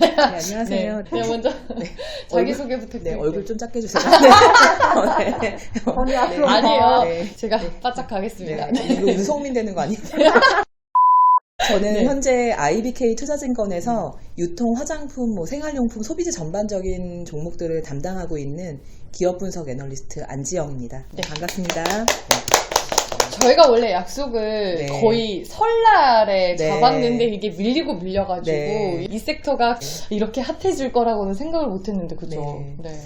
네, 안녕하세요. 네, 네, 먼저 자기소개 부탁드릴게요. 네, 얼굴 좀 작게 해주세요. 네. 네. 언니 앞으로 네. 아니에요. 네. 제가 바짝 가겠습니다. 네. 이거 유성민 되는 거 아니에요? 저는 네. 현재 IBK 투자증권에서 유통, 화장품, 뭐 생활용품, 소비재 전반적인 종목들을 담당하고 있는 기업 분석 애널리스트 안지영입니다. 네. 반갑습니다. 저희가 원래 약속을 네. 거의 설날에 네. 잡았는데 이게 밀리고 밀려가지고 네. 이 섹터가 이렇게 핫해질 거라고는 생각을 못했는데 그죠? 네. 네.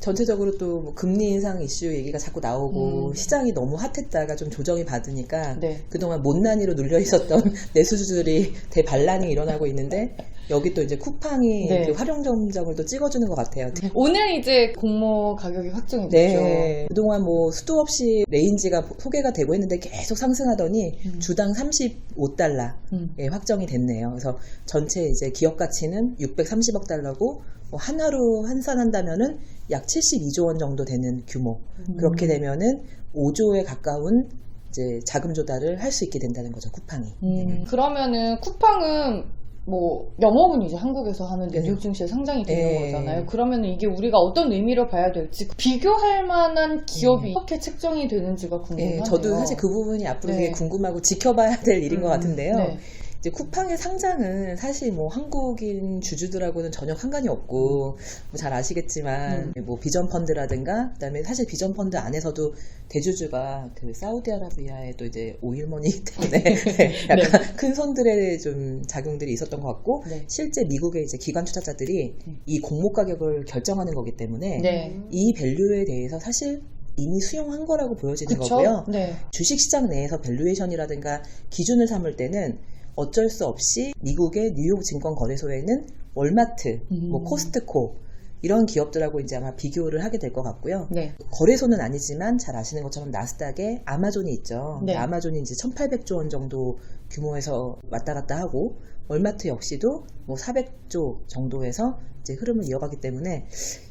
전체적으로 또 뭐 금리 인상 이슈 얘기가 자꾸 나오고 음. 시장이 너무 핫했다가 좀 조정이 받으니까 네. 그동안 못난이로 눌려 있었던 내수주들이 대반란이 일어나고 있는데 여기 또 이제 쿠팡이 네. 그 활용 점정을 또 찍어주는 것 같아요. 오늘 이제 공모 가격이 확정이 됐죠. 네. 그동안 뭐 수도 없이 레인지가 소개가 되고 했는데 계속 상승하더니 음. 주당 35달러 음. 예, 확정이 됐네요. 그래서 전체 이제 기업 가치는 630억 달러고 뭐 하나로 환산한다면은 약 72조 원 정도 되는 규모. 음. 그렇게 되면은 5조에 가까운 이제 자금 조달을 할 수 있게 된다는 거죠. 쿠팡이. 음, 그러면은 쿠팡은 뭐 영업은 이제 한국에서 하는데 네. 뉴욕 증시에 상장이 되는 네. 거잖아요. 그러면은 이게 우리가 어떤 의미로 봐야 될지 비교할 만한 기업이 어떻게 책정이 되는지가 궁금하네요. 예, 저도 사실 그 부분이 앞으로 네. 되게 궁금하고 지켜봐야 될 일인 것 음, 같은데요. 네. 이제 쿠팡의 상장은 사실 뭐 한국인 주주들하고는 전혀 상관이 없고 뭐 잘 아시겠지만 뭐 비전 펀드라든가 그다음에 사실 비전 펀드 안에서도 대주주가 그 사우디아라비아의 또 이제 오일머니이기 때문에 약간 큰 손들의 좀 작용들이 있었던 것 같고 네. 실제 미국의 이제 기관 투자자들이 이 공모 가격을 결정하는 거기 때문에 네. 이 밸류에 대해서 사실 이미 수용한 거라고 보여지는 그쵸? 거고요. 네. 주식시장 내에서 밸류에이션이라든가 기준을 삼을 때는 어쩔 수 없이 미국의 뉴욕 증권 거래소에는 월마트, 음. 뭐 코스트코 이런 기업들하고 이제 아마 비교를 하게 될 것 같고요. 네. 거래소는 아니지만 잘 아시는 것처럼 나스닥에 아마존이 있죠. 네. 아마존이 이제 1,800조 원 정도 규모에서 왔다 갔다 하고 월마트 역시도 뭐 400조 정도에서 이제 흐름을 이어가기 때문에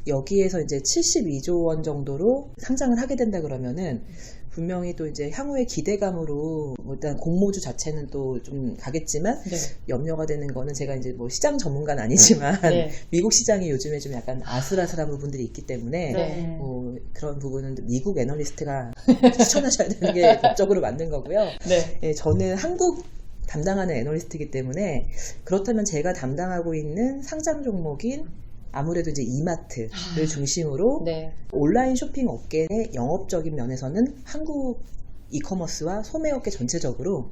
여기에서 이제 72조 원 정도로 상장을 하게 된다 그러면은 분명히 또 이제 향후의 기대감으로 뭐 일단 공모주 자체는 또 좀 가겠지만 네. 염려가 되는 거는 제가 이제 뭐 시장 전문가는 아니지만 네. 미국 시장이 요즘에 좀 약간 아슬아슬한 부분들이 있기 때문에 네. 뭐 그런 부분은 미국 애널리스트가 추천하셔야 되는 게 법적으로 맞는 거고요. 네. 예, 저는 한국 담당하는 애널리스트이기 때문에 그렇다면 제가 담당하고 있는 상장 종목인 아무래도 이제 이마트를 아. 중심으로 네. 온라인 쇼핑 업계의 영업적인 면에서는 한국 이커머스와 소매업계 전체적으로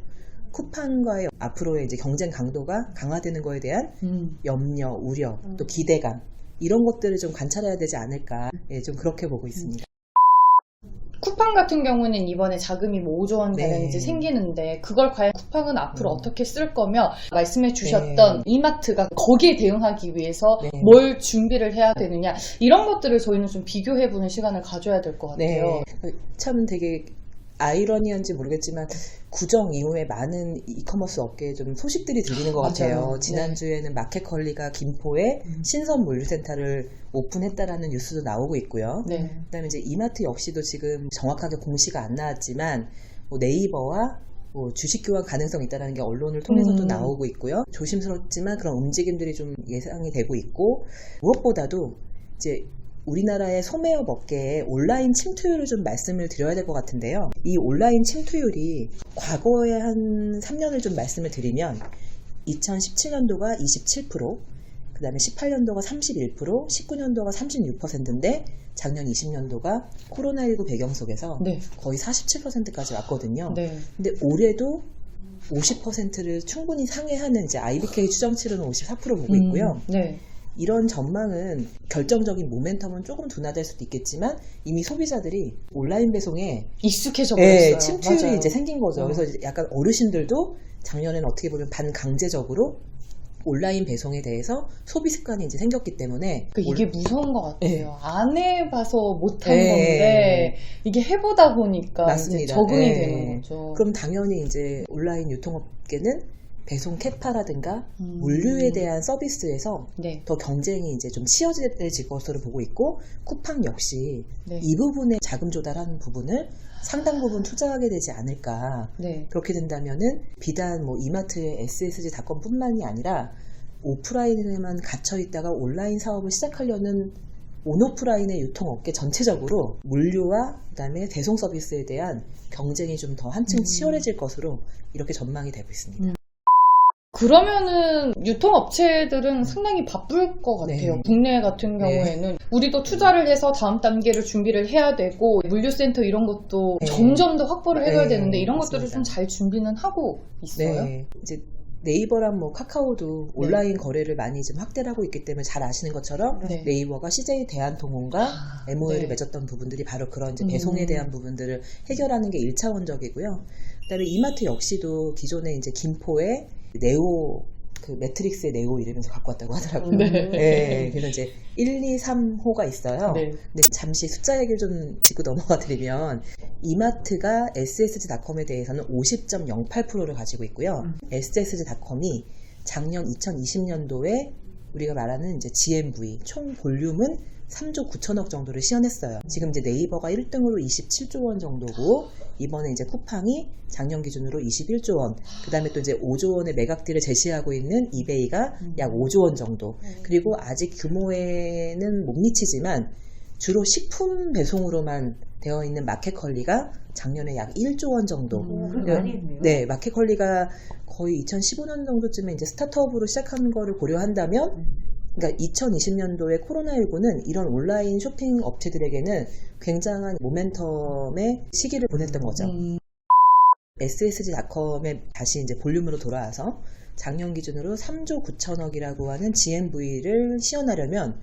쿠팡과의 앞으로의 이제 경쟁 강도가 강화되는 거에 대한 음. 염려, 우려, 또 기대감 이런 것들을 좀 관찰해야 되지 않을까 예, 좀 그렇게 보고 있습니다. 쿠팡 같은 경우는 이번에 자금이 뭐 5조 원 가량 네. 이제 생기는데 그걸 과연 쿠팡은 앞으로 음. 어떻게 쓸 거며 말씀해 주셨던 이마트가 거기에 대응하기 위해서 네. 뭘 준비를 해야 되느냐 이런 것들을 저희는 좀 비교해 보는 시간을 가져야 될것 네, 같아요. 참 되게 아이러니한지 모르겠지만 구정 이후에 많은 이커머스 업계에 좀 소식들이 들리는 것 맞아요. 같아요. 네. 지난주에는 마켓컬리가 김포에 음. 신선 물류센터를 오픈했다라는 뉴스도 나오고 있고요. 네. 그다음에 이제 이마트 역시도 지금 정확하게 공시가 안 나왔지만 뭐 네이버와 뭐 주식 교환 가능성이 있다는 게 언론을 통해서도 음. 나오고 있고요. 조심스럽지만 그런 움직임들이 좀 예상이 되고 있고 무엇보다도 이제 우리나라의 소매업 업계의 온라인 침투율을 좀 말씀을 드려야 될 것 같은데요. 이 온라인 침투율이 과거에 한 3년을 좀 말씀을 드리면 2017년도가 27%, 그 다음에 18년도가 31%, 19년도가 36%인데 작년 20년도가 코로나19 배경 속에서 네. 거의 47%까지 왔거든요. 네. 근데 올해도 50%를 충분히 상회하는 이제 IBK 추정치로는 54% 보고 있고요. 음, 네. 이런 전망은 결정적인 모멘텀은 조금 둔화될 수도 있겠지만 이미 소비자들이 온라인 배송에 익숙해져 예, 버렸어요. 침투율이 맞아요. 이제 생긴 거죠. 어. 그래서 약간 어르신들도 작년에는 어떻게 보면 반강제적으로 온라인 배송에 대해서 소비 습관이 이제 생겼기 때문에 그 이게 무서운 것 같아요. 예. 안 해봐서 못한 예. 건데 이게 해보다 보니까 적응이 예. 되는 거죠. 그럼 당연히 이제 온라인 유통업계는 배송 캐파라든가 음. 물류에 대한 서비스에서 네. 더 경쟁이 이제 좀 치열해질 것으로 보고 있고 쿠팡 역시 네. 이 부분에 자금 조달하는 부분을 상당 부분 투자하게 되지 않을까 네. 그렇게 된다면은 비단 뭐 이마트의 SSG 닷컴뿐만이 아니라 오프라인에만 갇혀 있다가 온라인 사업을 시작하려는 온오프라인의 유통업계 전체적으로 물류와 그다음에 배송 서비스에 대한 경쟁이 좀 더 한층 음. 치열해질 것으로 이렇게 전망이 되고 있습니다. 음. 그러면은 유통업체들은 상당히 바쁠 것 같아요. 네. 국내 같은 경우에는 우리도 투자를 해서 다음 단계를 준비를 해야 되고 물류센터 이런 것도 네. 점점 더 확보를 해야 네, 되는데 이런 것들을 맞습니다. 좀잘 준비는 하고 있어요. 네. 이제 네이버랑 뭐 카카오도 온라인 거래를 많이 좀 확대를 하고 있기 때문에 잘 아시는 것처럼 네. 네 이버가 CJ 대한통운과 아, MOU를 네. 맺었던 부분들이 바로 그런 이제 음. 배송에 대한 부분들을 해결하는 게 1차원적이고요. 그다음에 이마트 역시도 기존에 이제 김포에 네오 그 매트릭스의 네오 이러면서 갖고 왔다고 하더라고요. 네. 네, 그래서 이제 1, 2, 3호가 있어요. 네. 근데 잠시 숫자 얘기를 좀 짚고 넘어가 드리면 이마트가 SSG닷컴에 대해서는 50.08%를 가지고 있고요. 음. SSG닷컴이 작년 2020년도에 우리가 말하는 이제 GMV 총 볼륨은 3조 9천억 정도를 시현했어요. 지금 이제 네이버가 1등으로 27조 원 정도고 이번에 이제 쿠팡이 작년 기준으로 21조 원, 그 다음에 또 이제 5조 원의 매각딜을 제시하고 있는 이베이가 음. 약 5조 원 정도. 그리고 아직 규모에는 못 미치지만 주로 식품 배송으로만 되어 있는 마켓컬리가 작년에 약 1조 원 정도. 음. 네, 마켓컬리가 거의 2015년 정도쯤에 이제 스타트업으로 시작한 거를 고려한다면, 그러니까 2020년도에 코로나19는 이런 온라인 쇼핑 업체들에게는 굉장한 모멘텀의 시기를 보냈던 거죠. 음, SSG닷컴에 다시 이제 볼륨으로 돌아와서 작년 기준으로 3조 9천억이라고 하는 GMV를 시연하려면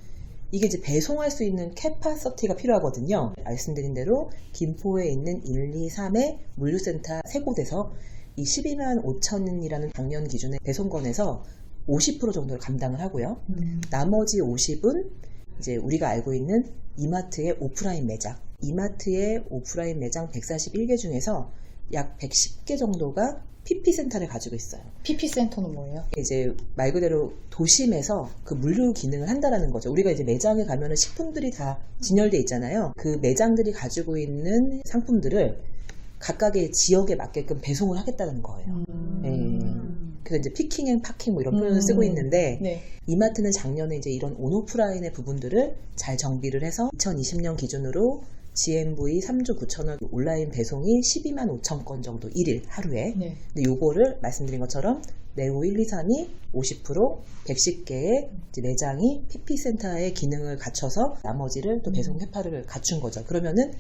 이게 이제 배송할 수 있는 캐파서티가 필요하거든요. 말씀드린 대로 김포에 있는 1, 2, 3의 물류센터 세 곳에서 이 12만 5천이라는 작년 기준의 배송건에서 50% 정도를 감당을 하고요. 음. 나머지 50은 이제 우리가 알고 있는 이마트의 오프라인 매장. 이마트의 오프라인 매장 141개 중에서 약 110개 정도가 PP센터를 가지고 있어요. PP 센터는 뭐예요? 이제 말 그대로 도심에서 그 물류 기능을 한다라는 거죠. 우리가 이제 매장에 가면은 식품들이 다 진열돼 있잖아요. 그 매장들이 가지고 있는 상품들을 각각의 지역에 맞게끔 배송을 하겠다는 거예요. 음. 그래서 이제 피킹 앤 파킹 뭐 이런 음. 표현을 쓰고 있는데 네. 이마트는 작년에 이제 이런 온오프라인의 부분들을 잘 정비를 해서 2020년 기준으로 GMV 3조 9천억 온라인 배송이 12만 5천 건 정도 1일 하루에. 네. 근데 요거를 말씀드린 것처럼 네오 1, 2, 3이 50% 110개의 매장이 PP센터의 기능을 갖춰서 나머지를 또 배송 회파를 갖춘 거죠. 그러면은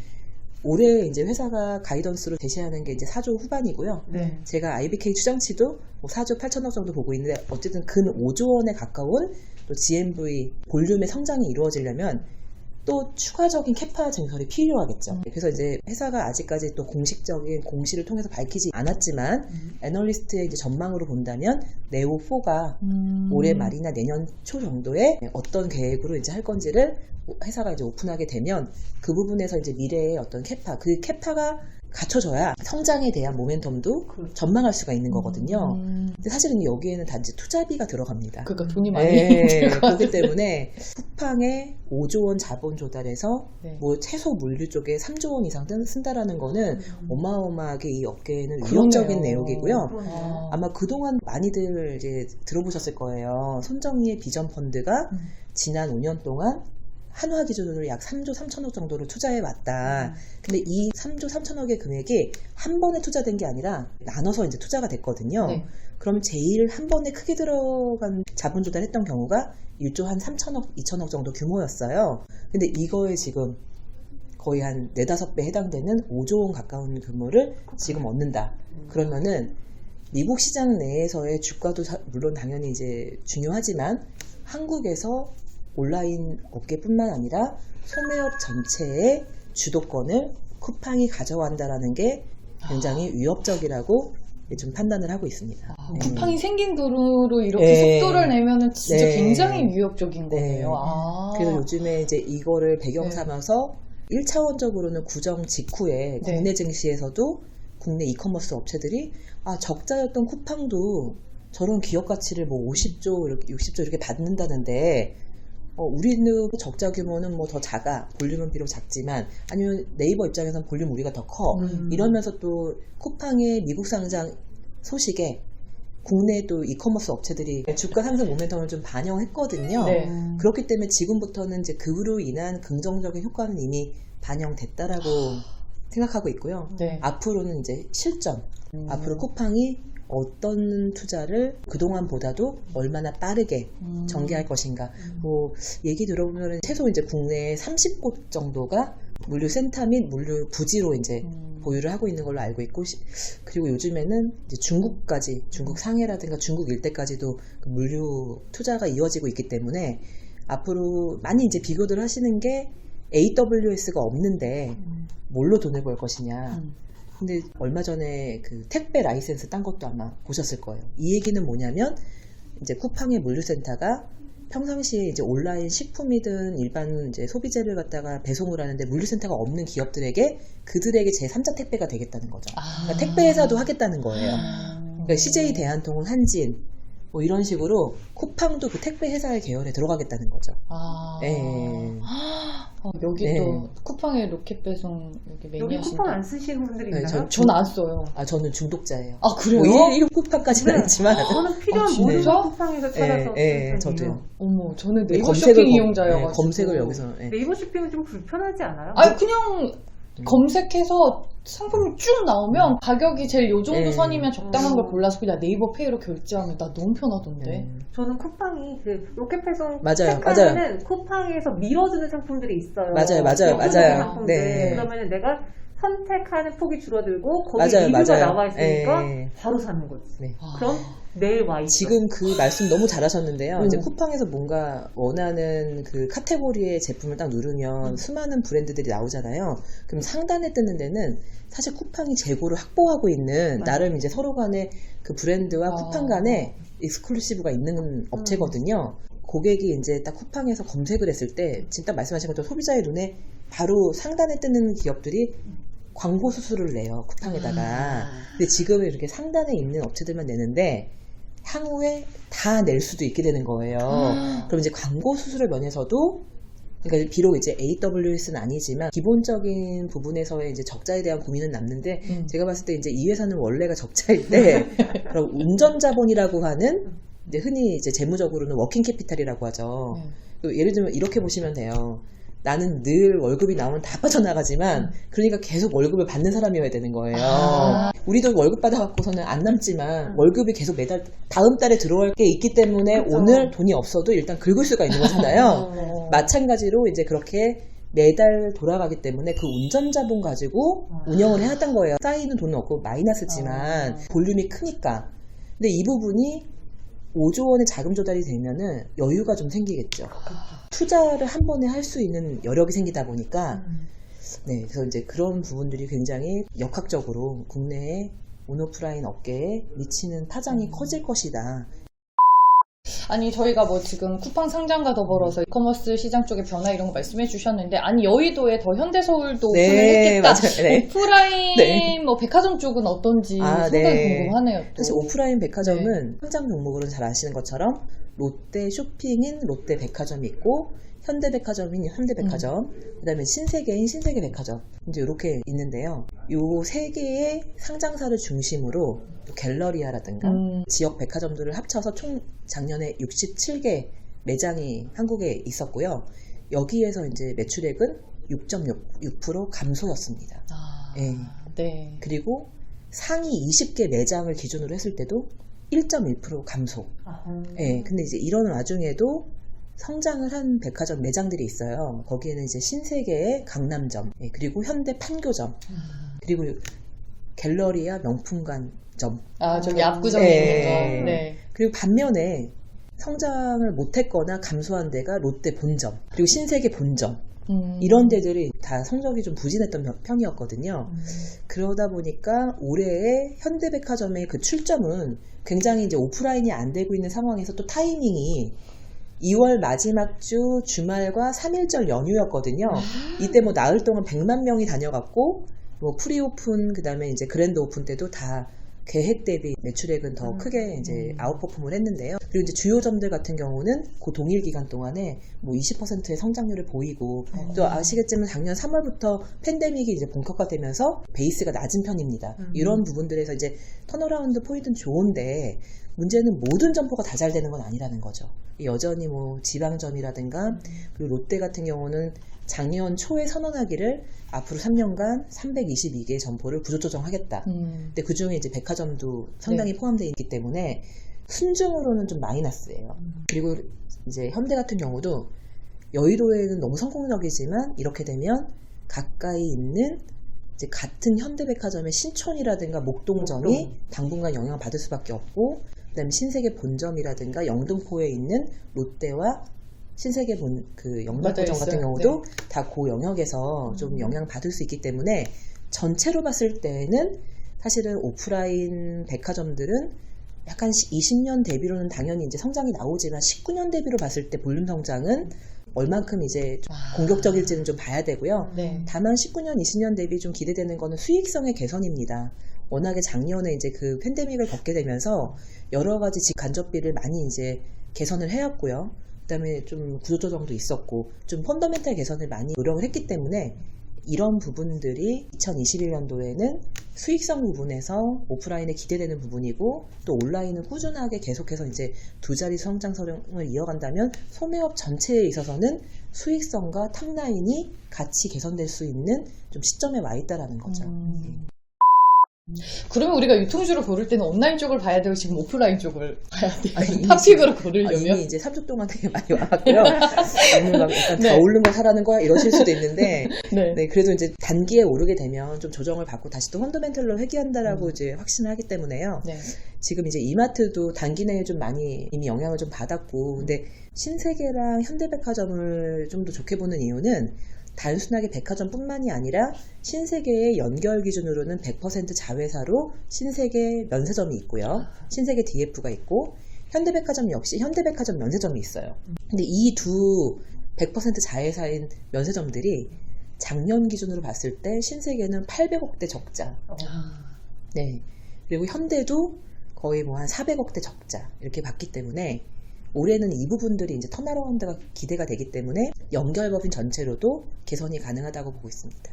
올해 이제 회사가 가이던스로 제시하는 게 이제 4조 후반이고요. 네. 제가 IBK 추정치도 뭐 4조 8천억 정도 보고 있는데 어쨌든 근 5조 원에 가까운 또 GMV 볼륨의 성장이 이루어지려면 또 추가적인 캐파 증설이 필요하겠죠. 그래서 이제 회사가 아직까지 또 공식적인 공시를 통해서 밝히지 않았지만 애널리스트의 이제 전망으로 본다면 네오4가 음. 올해 말이나 내년 초 정도에 어떤 계획으로 이제 할 건지를 회사가 이제 오픈하게 되면 그 부분에서 이제 미래의 어떤 캐파, 그 캐파가 갖춰져야 성장에 대한 모멘텀도 그렇죠. 전망할 수가 있는 거거든요. 음. 근데 사실은 여기에는 단지 투자비가 들어갑니다. 그러니까 돈이 많이 네. 그렇기 때문에 쿠팡에 5조 원 자본 조달해서 네. 뭐 채소 물류 쪽에 3조 원 이상 쓴- 쓴다라는 거는 어마어마하게 이 업계에는. 위협적인 내용이고요. 그러네요. 아. 아마 그동안 많이들 이제 들어보셨을 거예요. 손정리의 비전 펀드가 음. 지난 5년 동안 한화 기준으로 약 3조 3천억 정도를 투자해 왔다. 근데 이 3조 3천억의 금액이 한 번에 투자된 게 아니라 나눠서 이제 투자가 됐거든요. 네. 그럼 제일 한 번에 크게 들어간 자본 조달했던 경우가 1조 한 3천억, 2천억 정도 규모였어요. 근데 이거에 지금 거의 한 4, 5배 해당되는 5조 원 가까운 규모를 지금 얻는다. 그러면은 미국 시장 내에서의 주가도 사- 물론 당연히 이제 중요하지만 한국에서 온라인 업계뿐만 아니라 소매업 전체의 주도권을 쿠팡이 가져간다라는 게 굉장히 위협적이라고 좀 판단을 하고 있습니다. 아, 네. 쿠팡이 생긴 도로 이렇게 네. 속도를 내면은 진짜 네. 굉장히 위협적인 네. 거네요. 아. 그래서 요즘에 이제 이거를 배경 네. 삼아서 1차원적으로는 구정 직후에 네. 국내 증시에서도 국내 이커머스 업체들이 아 적자였던 쿠팡도 저런 기업 가치를 뭐 50조 이렇게 60조 이렇게 받는다는데 어, 우리는 적자 규모는 뭐 더 작아 볼륨은 비록 작지만 아니면 네이버 입장에선 볼륨 우리가 더커 음. 이러면서 또 쿠팡의 미국 상장 소식에 국내 또 이커머스 업체들이 주가 상승 모멘텀을 좀 반영했거든요. 네. 음. 그렇기 때문에 지금부터는 이제 그로 인한 긍정적인 효과는 이미 반영됐다라고 생각하고 있고요. 네. 앞으로는 이제 실전, 음. 앞으로 쿠팡이 어떤 투자를 그동안보다도 얼마나 빠르게 음. 전개할 것인가. 뭐 얘기 들어보면 최소 이제 국내에 30곳 정도가 물류 센터 및 물류 부지로 이제 음. 보유를 하고 있는 걸로 알고 있고 시- 그리고 요즘에는 이제 중국까지 중국 상해라든가 중국 일대까지도 그 물류 투자가 이어지고 있기 때문에 앞으로 많이 이제 비교들 하시는 게 AWS가 없는데 음. 뭘로 돈을 벌 것이냐. 음. 근데 얼마 전에 그 택배 라이센스 딴 것도 아마 보셨을 거예요. 이 얘기는 뭐냐면 이제 쿠팡의 물류센터가 평상시에 이제 온라인 식품이든 일반 이제 소비재를 갖다가 배송을 하는데 물류센터가 없는 기업들에게 그들에게 제3자 택배가 되겠다는 거죠. 아. 그러니까 택배 회사도 하겠다는 거예요. 아. 그러니까 CJ 대한통운 한진 뭐 이런 식으로 쿠팡도 그 택배 회사의 계열에 들어가겠다는 거죠. 아. 예. 어, 여기 네. 또 쿠팡의 로켓 배송 여기 여기 매니아신데. 쿠팡 안 쓰시는 분들이 네, 있나요? 전- 전 안 써요. 아 저는 중독자예요. 아 그래요? 뭐 1, 1 쿠팡까지는 네. 아니지만 저는 필요한 아, 진짜? 모든 걸 쿠팡에서 찾아서 예, 예, 쓰거든요. 저도요. 어머, 저는 네, 네이버 검색을 쇼핑 검- 이용자여가지고. 네, 검색을 여기서 예. 네이버 쇼핑은 좀 불편하지 않아요? 아니 그냥 음. 검색해서 상품이 쭉 나오면 가격이 제일 요 정도 네. 선이면 적당한 음. 걸 골라서 그냥 네이버 페이로 결제하면 나 너무 편하던데. 음. 저는 쿠팡이 그 로켓 배송 맞아요, 체크하면은 쿠팡에서 밀어주는 상품들이 있어요. 맞아요, 맞아요, 밀어주는 맞아요. 상품들. 네. 그러면은 내가 선택하는 폭이 줄어들고 거기 맞아요, 리뷰가 맞아요. 나와 있으니까 예. 바로 사는 거지. 네. 아. 그럼 내일 와 있어. 지금 그 말씀 너무 잘하셨는데요. 음. 이제 쿠팡에서 뭔가 원하는 그 카테고리의 제품을 딱 누르면 음. 수많은 브랜드들이 나오잖아요. 그럼 상단에 뜨는 데는 사실 쿠팡이 재고를 확보하고 있는 맞아요. 나름 이제 서로 간에 그 브랜드와 아. 쿠팡 간에 익스클루시브가 있는 업체거든요. 고객이 이제 딱 쿠팡에서 검색을 했을 때 지금 딱 말씀하신 것처럼 소비자의 눈에 바로 상단에 뜨는 기업들이 광고 수수료를 내요 쿠팡에다가 아. 근데 지금은 이렇게 상단에 있는 업체들만 내는데 향후에 다 낼 수도 있게 되는 거예요 아. 그럼 이제 광고 수수료 면에서도 그러니까 비록 이제 AWS는 아니지만 기본적인 부분에서의 이제 적자에 대한 고민은 남는데 음. 제가 봤을 때 이제 이 회사는 원래가 적자일 때 그럼 운전 자본이라고 하는 이제 흔히 이제 재무적으로는 워킹 캐피탈이라고 하죠. 네. 또 예를 들면 이렇게 보시면 돼요. 나는 늘 월급이 나오면 다 빠져나가지만 그러니까 계속 월급을 받는 사람이어야 되는 거예요. 아. 우리도 월급 받아갖고서는 안 남지만 월급이 계속 매달 다음 달에 들어올 게 있기 때문에 그쵸. 오늘 돈이 없어도 일단 긁을 수가 있는 거잖아요. 어. 마찬가지로 이제 그렇게 매달 돌아가기 때문에 그 운전 자본 가지고 운영을 해야 했던 거예요. 쌓이는 돈은 없고 마이너스지만 아. 볼륨이 크니까. 근데 이 부분이 5조 원의 자금 조달이 되면은 여유가 좀 생기겠죠. 투자를 한 번에 할 수 있는 여력이 생기다 보니까 음. 네, 그래서 이제 그런 부분들이 굉장히 역학적으로 국내의 온오프라인 업계에 미치는 타장이 음. 커질 것이다. 아니 저희가 뭐 지금 쿠팡 상장과 더불어서 이커머스 시장 쪽의 변화 이런 거 말씀해 주셨는데 아니 여의도에 더 현대서울도 오픈을 네, 했겠다. 맞아요. 네. 오프라인 네. 뭐 백화점 쪽은 어떤지 아, 상당히 네. 궁금하네요. 또. 사실 오프라인 네. 백화점은 상장 종목으로는 잘 아시는 것처럼 롯데 쇼핑인 롯데 백화점이 있고 현대백화점인 현대백화점, 음. 그다음에 신세계인 신세계백화점 이제 이렇게 있는데요. 요 세 개의 상장사를 중심으로 또 갤러리아라든가 음. 지역 백화점들을 합쳐서 총 작년에 67개 매장이 한국에 있었고요. 여기에서 이제 매출액은 6.6% 감소였습니다. 아, 예. 네. 그리고 상위 20개 매장을 기준으로 했을 때도 1.1% 감소. 아, 예, 근데 이제 이런 와중에도 성장을 한 백화점 매장들이 있어요. 거기에는 이제 신세계의 강남점, 예, 그리고 현대 판교점, 음. 그리고 갤러리아 명품관 점. 아 저기 압구정에 네. 있는 거. 네. 그리고 반면에 성장을 못했거나 감소한 데가 롯데 본점, 그리고 신세계 본점. 음. 이런 데들이 다 성적이 좀 부진했던 편- 편이었거든요. 음. 그러다 보니까 올해의 현대백화점의 그 출점은 굉장히 이제 오프라인이 안 되고 있는 상황에서 또 타이밍이 2월 마지막 주 주말과 3일절 연휴였거든요. 이때 뭐 나흘 동안 100만 명이 다녀갔고 뭐 프리오픈 그다음에 이제 그랜드 오픈 때도 다 계획 대비 매출액은 더 음. 크게 이제 음. 아웃퍼폼을 했는데요. 그리고 이제 주요점들 같은 경우는 그 동일 기간 동안에 뭐 20%의 성장률을 보이고 어. 또 아시겠지만 작년 3월부터 팬데믹이 이제 본격화되면서 베이스가 낮은 편입니다. 음. 이런 부분들에서 이제 턴어라운드 포인트는 좋은데 문제는 모든 점포가 다 잘 되는 건 아니라는 거죠. 여전히 뭐 지방점이라든가 그리고 롯데 같은 경우는 작년 초에 선언하기를 앞으로 3년간 322개의 점포를 구조 조정하겠다. 음. 근데 그 중에 이제 백화점도 상당히 포함되어 있기 때문에 순증으로는 좀 마이너스예요. 그리고 이제 현대 같은 경우도 여의도에는 너무 성공적이지만 이렇게 되면 가까이 있는 이제 같은 현대백화점의 신촌이라든가 목동점이 목동. 당분간 영향을 받을 수밖에 없고 그다음에 신세계 본점이라든가 영등포에 있는 롯데와 신세계 본 그 영등포점 맞아요, 같은 있어요. 경우도 다그 영역에서 좀 영향을 받을 수 있기 때문에 전체로 봤을 때는 사실은 오프라인 백화점들은 약간 20년 대비로는 당연히 이제 성장이 나오지만 19년 대비로 봤을 때 볼륨 성장은 얼만큼 이제 좀 아. 공격적일지는 좀 봐야 되고요. 네. 다만 19년, 20년 대비 좀 기대되는 거는 수익성의 개선입니다. 워낙에 작년에 이제 그 팬데믹을 겪게 되면서 여러 가지 직 간접비를 많이 이제 개선을 해왔고요. 그다음에 좀 구조조정도 있었고 좀 펀더멘탈 개선을 많이 노력을 했기 때문에 이런 부분들이 2021년도에는 수익성 부분에서 오프라인에 기대되는 부분이고 또 온라인은 꾸준하게 계속해서 이제 두 자리 성장성을 이어간다면 소매업 전체에 있어서는 수익성과 탑라인이 같이 개선될 수 있는 좀 시점에 와 있다라는 거죠. 음. 그러면 우리가 유통주를 고를 때는 온라인 쪽을 봐야 되고 지금 오프라인 쪽을 봐야 돼요. 아니, 탑픽으로 아, 고르려면. 이미 이제 3주 동안 되게 많이 와봤고요. 오늘 막 약간 네. 다 오른 거 사라는 거야 이러실 수도 있는데 네. 네, 그래도 이제 단기에 오르게 되면 좀 조정을 받고 다시 또 펀더멘털로 회귀한다라고 이제 확신을 하기 때문에요. 네. 지금 이제 이마트도 단기 내에 좀 많이 이미 영향을 좀 받았고, 근데 신세계랑 현대백화점을 좀 더 좋게 보는 이유는 단순하게 백화점뿐만이 아니라 신세계의 연결 기준으로는 100% 자회사로 신세계 면세점이 있고요. 신세계 DF가 있고, 현대백화점 역시 현대백화점 면세점이 있어요. 근데 이 두 100% 자회사인 면세점들이 작년 기준으로 봤을 때 신세계는 800억대 적자, 아, 네. 그리고 현대도 거의 뭐 한 400억대 적자 이렇게 봤기 때문에 올해는 이 부분들이 이제 턴어라운드가 기대가 되기 때문에 연결법인 전체로도 개선이 가능하다고 보고 있습니다.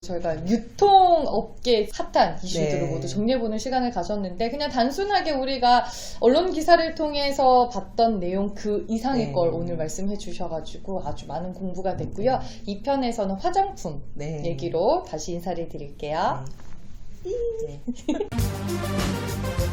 저희가 유통업계 핫한 이슈들을 네. 모두 정리해보는 시간을 가졌는데 그냥 단순하게 우리가 언론 기사를 통해서 봤던 내용 그 이상의 네. 걸 오늘 말씀해 주셔가지고 아주 많은 공부가 됐고요. 이 편에서는 화장품 네. 얘기로 다시 인사를 드릴게요. 네.